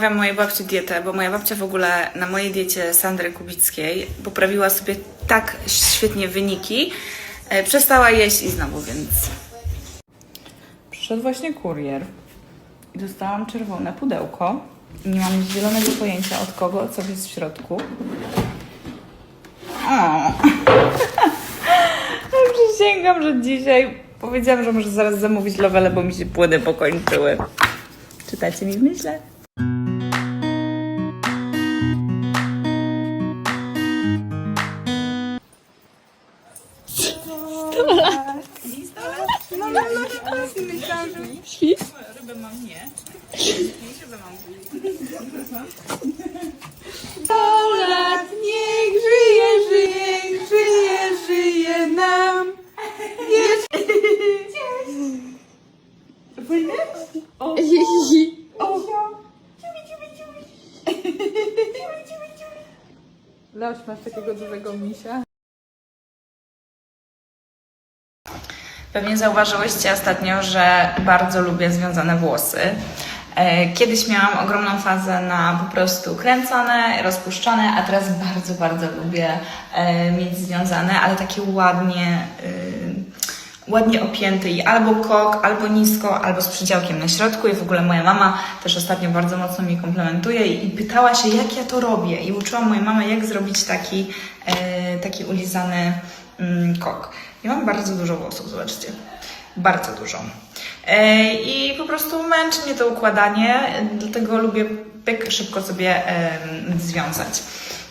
namawiam mojej babci dietę, bo moja babcia w ogóle na mojej diecie Sandry Kubickiej poprawiła sobie tak świetnie wyniki. E, Przestała jeść i znowu, więc... Przyszedł właśnie kurier i dostałam czerwone pudełko. Nie mam zielonego pojęcia od kogo, co jest w środku. O. Przysięgam, że dzisiaj powiedziałam, że muszę zaraz zamówić lowele, bo mi się płyny pokończyły. Czytacie mi w myślach? Rybę mam nie. Rybę mam Sto lat, niech żyje, żyje, żyje, żyje nam. Leoś, masz takiego dużego misia? Pewnie zauważyłyście ostatnio, że bardzo lubię związane włosy. E, Kiedyś miałam ogromną fazę na po prostu kręcone, rozpuszczone, a teraz bardzo, bardzo lubię e, mieć związane, ale takie ładnie, y, ładnie opięte i albo kok, albo nisko, albo z przydziałkiem na środku. I w ogóle moja mama też ostatnio bardzo mocno mi komplementuje i, pytała się, jak ja to robię. I uczyłam moją mamę, jak zrobić taki, e, taki ulizany mm, kok. Ja mam bardzo dużo włosów, zobaczcie. Bardzo dużo. E, I po prostu męczy mnie to układanie, dlatego lubię pyk szybko sobie związać.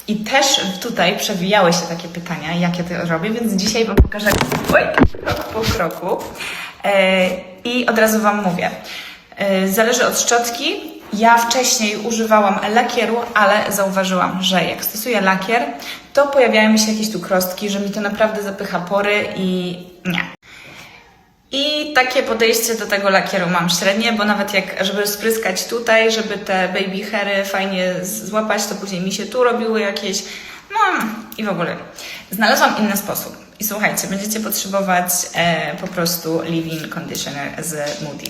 I też tutaj przewijały się takie pytania, jak ja to robię, więc dzisiaj Wam pokażę oj, krok po kroku. E, I od razu Wam mówię. E, Zależy od szczotki. Ja wcześniej używałam lakieru, ale zauważyłam, że jak stosuję lakier, to pojawiają mi się jakieś tu krostki, że mi to naprawdę zapycha pory i nie. I takie podejście do tego lakieru mam średnie, bo nawet jak, żeby spryskać tutaj, żeby te baby hairy fajnie złapać, to później mi się tu robiły jakieś, no i w ogóle. Znalazłam inny sposób. I słuchajcie, będziecie potrzebować e, po prostu leave-in conditioner z Moody.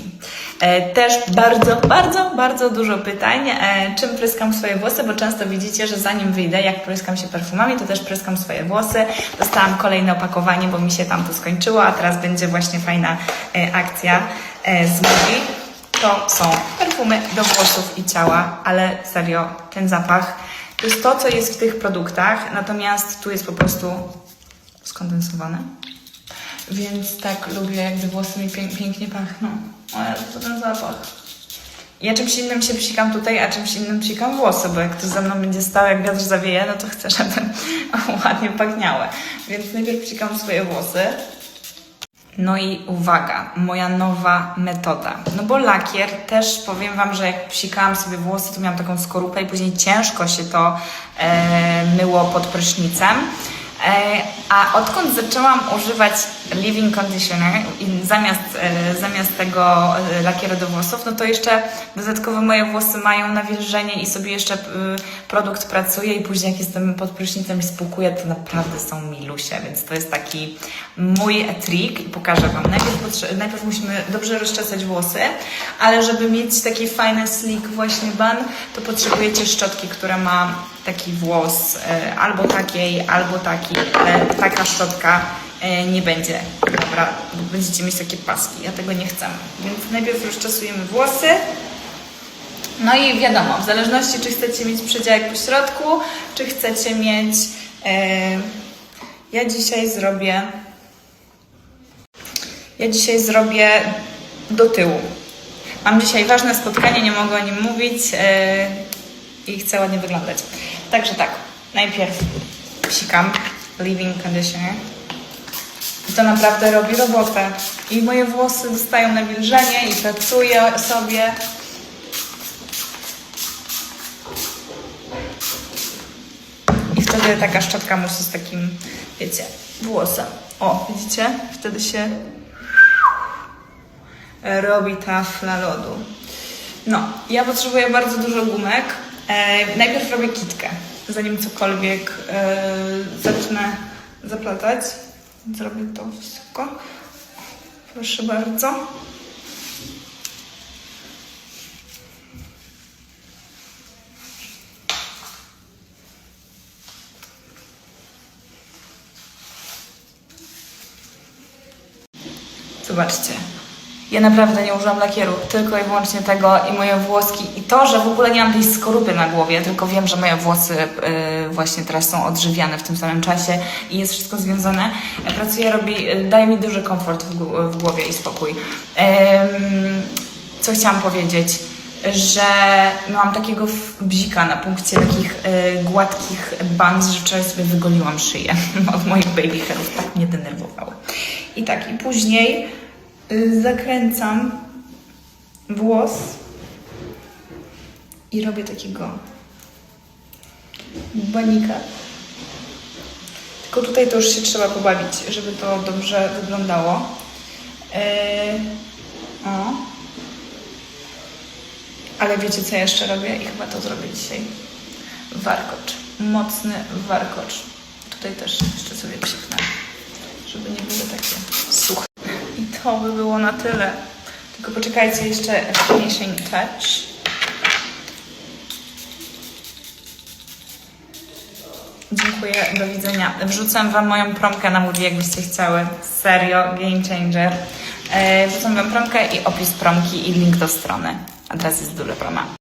E, też bardzo, bardzo, bardzo dużo pytań, e, czym pryskam swoje włosy, bo często widzicie, że zanim wyjdę, jak pryskam się perfumami, to też pryskam swoje włosy. Dostałam kolejne opakowanie, bo mi się tam to skończyło, a teraz będzie właśnie fajna e, akcja e, z Moody. To są perfumy do włosów i ciała, ale serio, ten zapach to jest to, co jest w tych produktach, natomiast tu jest po prostu skondensowane. Więc tak lubię, jak gdy włosy mi pięk, pięknie pachną. Ale to ten zapach. Ja czymś innym się psikam tutaj, a czymś innym psikam włosy, bo jak to ze mną będzie stał, jak wiatr zawieje, no to chcę, żeby ładnie pachniały. Więc najpierw psikam swoje włosy. No i uwaga, moja nowa metoda. No bo lakier też powiem Wam, że jak psikałam sobie włosy, to miałam taką skorupę i później ciężko się to e, myło pod prysznicem. E, a odkąd zaczęłam używać Living Conditioner zamiast, e, zamiast tego e, lakieru do włosów, no to jeszcze dodatkowo moje włosy mają nawilżenie i sobie jeszcze produkt pracuje i później jak jestem pod prysznicem i spłukuję, to naprawdę są milusie, więc to jest taki mój trik i pokażę Wam. Najpierw, najpierw musimy dobrze rozczesać włosy, ale żeby mieć taki fajny slick właśnie bun, to potrzebujecie szczotki, która ma taki włos e, albo takiej, albo taki, ale taka szczotka e, nie będzie dobra, bo będziecie mieć takie paski, ja tego nie chcę. Więc najpierw rozczesujemy włosy, no i wiadomo, w zależności czy chcecie mieć przedziałek po środku, czy chcecie mieć... E, ja dzisiaj zrobię... Ja dzisiaj zrobię do tyłu. Mam dzisiaj ważne spotkanie, nie mogę o nim mówić i chcę ładnie wyglądać. Także tak, najpierw psikam Living Conditioner. I to naprawdę robi robotę. I moje włosy dostają nawilżenie i pracuję sobie. I wtedy taka szczotka musi z takim, wiecie, włosem. O, widzicie? Wtedy się robi tafla lodu. No, ja potrzebuję bardzo dużo gumek. E, najpierw robię kitkę, zanim cokolwiek e, zacznę zaplatać. Zrobię to wszystko. Proszę bardzo. Zobaczcie, ja naprawdę nie używam lakieru, tylko i wyłącznie tego i moje włoski. I to, że w ogóle nie mam tej skorupy na głowie, tylko wiem, że moje włosy y, właśnie teraz są odżywiane w tym samym czasie i jest wszystko związane. Ja pracuję, robi, y, daje mi duży komfort w, w głowie i spokój. Ym, co chciałam powiedzieć? Że miałam takiego bzika na punkcie takich y, gładkich band, że wczoraj sobie wygoliłam szyję od moich baby hairów. Tak mnie denerwowały. I tak, i później zakręcam włos i robię takiego banika. Tylko tutaj to już się trzeba pobawić, żeby to dobrze wyglądało. Yy, o. Ale wiecie, co ja jeszcze robię? I chyba to zrobię dzisiaj. Warkocz. Mocny warkocz. Tutaj też jeszcze sobie psiknę, żeby nie były takie suche. To by było na tyle. Tylko poczekajcie jeszcze finishing touch. Dziękuję, do widzenia. Wrzucam Wam moją promkę na Moody, jakbyście chciały. Serio, game changer. E, Wrzucam Wam promkę i opis promki i link do strony. A teraz jest duża proma.